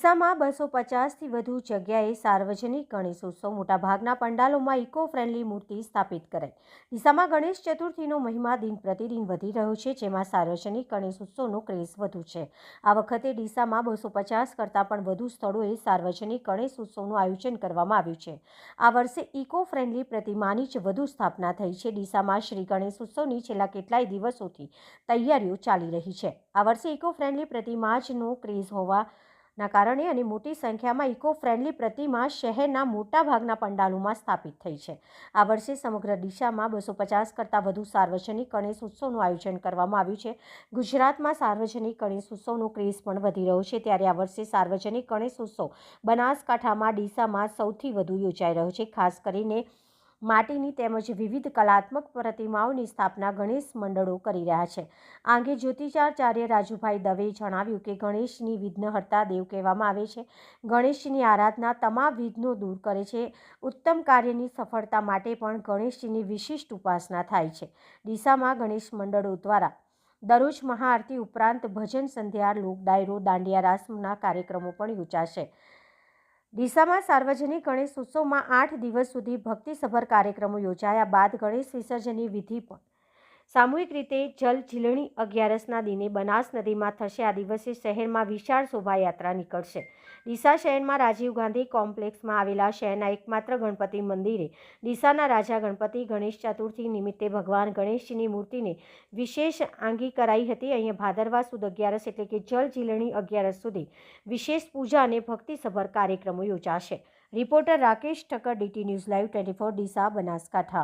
ડીસામાં બસો પચાસથી વધુ જગ્યાએ સાર્વજનિક ગણેશ ઉત્સવ મોટાભાગના પંડાલોમાં ઇકો ફ્રેન્ડલી મૂર્તિ સ્થાપિત કરાઈ. ડીસામાં ગણેશ ચતુર્થીનો મહિમા દિન પ્રતિદિન વધી રહ્યો છે, જેમાં સાર્વજનિક ગણેશ ઉત્સવનો ક્રેઝ વધુ છે. આ વખતે ડીસામાં બસો પચાસ કરતાં પણ વધુ સ્થળોએ સાર્વજનિક ગણેશ ઉત્સવનું આયોજન કરવામાં આવ્યું છે. આ વર્ષે ઇકો ફ્રેન્ડલી પ્રતિમાની જ વધુ સ્થાપના થઈ છે. ડીસામાં શ્રી ગણેશ ઉત્સવની છેલ્લા કેટલાય દિવસોથી તૈયારીઓ ચાલી રહી છે. આ વર્ષે ઇકો ફ્રેન્ડલી પ્રતિમા જનો ક્રેઝ હોવા ના કારણે અને મોટી સંખ્યામાં ઇકો ફ્રેન્ડલી પ્રતિમા શહેરના મોટાભાગના પંડાલોમાં સ્થાપિત થઈ છે. આ વર્ષે સમગ્ર દિશામાં બસો પચાસ કરતાં વધુ સાર્વજનિક ગણેશ ઉત્સવનું આયોજન કરવામાં આવ્યું છે. ગુજરાતમાં સાર્વજનિક ગણેશ ઉત્સવનો ક્રેઝ પણ વધી રહ્યો છે, ત્યારે આ વર્ષે સાર્વજનિક ગણેશ ઉત્સવ બનાસકાંઠામાં ડીસામાં સૌથી વધુ યોજાઈ રહ્યો છે, ખાસ કરીને માટીની તેમજ વિવિધ કલાત્મક પ્રતિમાઓની સ્થાપના ગણેશ મંડળો કરી રહ્યા છે. આ અંગે જ્યોતિષાચાર્ય રાજુભાઈ દવેએ જણાવ્યું કે ગણેશની વિઘ્નહર્તા દેવ કહેવામાં આવે છે. ગણેશજીની આરાધના તમામ વિઘ્નો દૂર કરે છે. ઉત્તમ કાર્યની સફળતા માટે પણ ગણેશજીની વિશિષ્ટ ઉપાસના થાય છે. ડીસામાં ગણેશ મંડળો દ્વારા દરરોજ મહાઆરતી ઉપરાંત ભજન સંધ્યા લોક ડાયરો દાંડિયા રાસના કાર્યક્રમો પણ યોજાશે. ડીસામાં સાર્વજનિક ગણેશ ઉત્સવમાં આઠ દિવસ સુધી ભક્તિસભર કાર્યક્રમો યોજાયા બાદ ગણેશ વિસર્જનની વિધિ પણ સામૂહિક રીતે જલ ઝીલણી અગિયારસના દિને બનાસ નદીમાં થશે. આ દિવસે શહેરમાં વિશાળ શોભાયાત્રા નીકળશે. ડીસા શહેરમાં રાજીવ ગાંધી કોમ્પ્લેક્સમાં આવેલા શહેરના એકમાત્ર ગણપતિ મંદિરે ડીસાના રાજા ગણપતિ ગણેશ ચતુર્થી નિમિત્તે ભગવાન ગણેશજીની મૂર્તિને વિશેષ આંગી કરાઈ હતી. અહીંયા ભાદરવા સુદ અગિયારસ એટલે કે જલ ઝીલણી અગિયારસ સુધી વિશેષ પૂજા અને ભક્તિસભર કાર્યક્રમો યોજાશે. Reporter Rakesh Thakkar, DT news live twenty four Deesa Banaskantha.